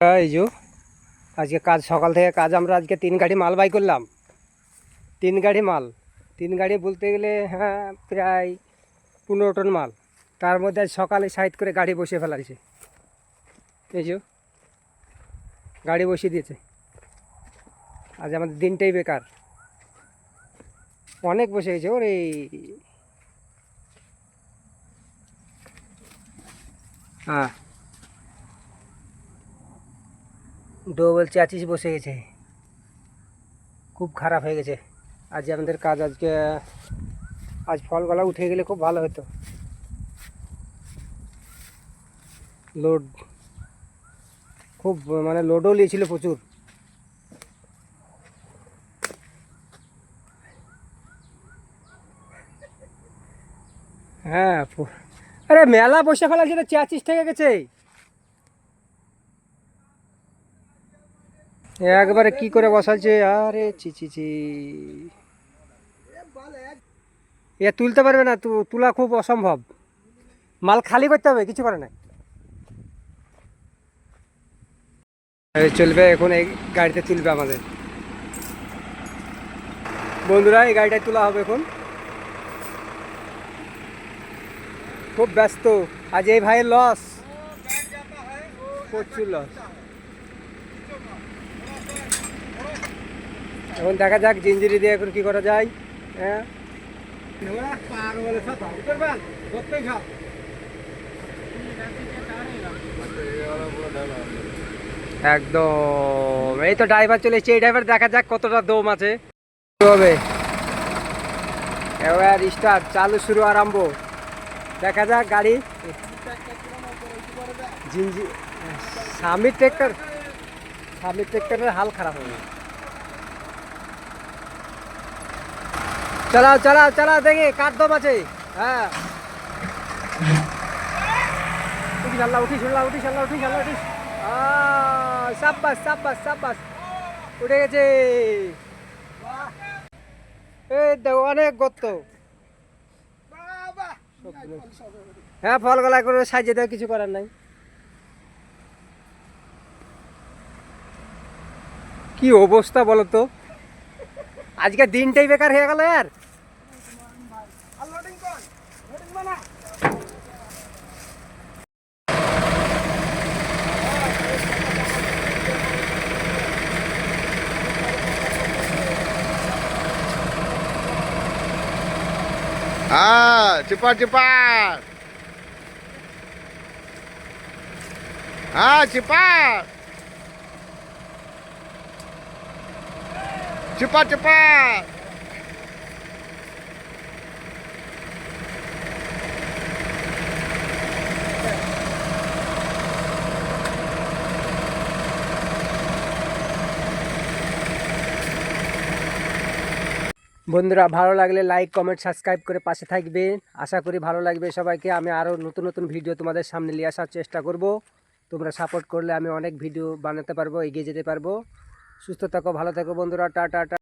এই যে, আজকে কাজ, সকাল থেকে কাজ আমরা আজকে তিন গাড়ি মাল বাই করলাম। তিন গাড়ি মাল। তিন গাড়ি বলতে গেলে হ্যাঁ প্রায় পনেরো টন মাল। তার মধ্যে সকালে সাইড করে গাড়ি বসিয়ে ফেলাইছে। এই যে, গাড়ি বসিয়ে দিয়েছে। আজ আমাদের দিনটাই বেকার। অনেক বসে গেছে, ওরে। হ্যাঁ ডবল চাচিস বসে গেছে। খুব খারাপ হয়ে গেছে। আজ আমাদের কাজ, আজকে, আজ ফলগুলা উঠে গেলে খুব ভালো হতো। লোড, খুব মানে লোডও নিয়েছিল প্রচুর। হ্যাঁ আরে মেলা বসে ফেলা যেটা চাচিস থেকে গেছে। একবারে কি করে বসাচ্ছে আরে চি চি চি এ, তুলতে পারবে না তোলা খুব অসম্ভব। মাল খালি করতে হবে, কিছু করে না চলবে, এখন এই গাড়িতে তুলবে আমাদের। বন্ধুরা, এই গাড়িটায় তোলা হবে এখন। খুব ব্যস্ত। আজ এই ভাইয়ের লস প্রচুর লস এখন দেখা যাক জিঞ্জিরি দিয়ে এখন কি করা যায়। হ্যাঁ। একদম। এই তো ড্রাইভার চলে এসছে। এই ড্রাইভার দেখা যাক কতটা দম আছে। হবে? এবার স্টার্ট চালু শুরু আরম্ভ। দেখা যাক গাড়ি। জিঞ্জি স্বামীর ট্রেক্টর স্বামীর ট্রেক্টরের হাল খারাপ হয়ে চালাও চালাও চালাও, দেখি, কার দম আছে? হ্যাঁ। উঠি সাল্লা উঠি সাল্লা উঠি সাল্লা উঠি সাল্লা উঠি সাব্বাস সাব্বাস সাব্বাস। উঠে গেছে। এই দেখো, অনেক গর্ত। হ্যাঁ ফল গলা করে সাজিয়ে দেওয়া, কিছু করার নাই। কি অবস্থা বলো তো আজকে দিনটাই বেকার হয়ে গেল यार Ah, cepat cepat. Ah, cepat. Cepat cepat. বন্ধুরা, ভালো লাগলে লাইক কমেন্ট সাবস্ক্রাইব করে পাশে থাকবেন। আশা করি ভালো লাগবে সবাইকে। আমি আরও নতুন নতুন ভিডিও তোমাদের সামনে নিয়ে আসার চেষ্টা করব। তোমরা সাপোর্ট করলে আমি অনেক ভিডিও বানাতে পারব, এগিয়ে যেতে পারব। সুস্থ থাকো, ভালো থাকো বন্ধুরা টা টা।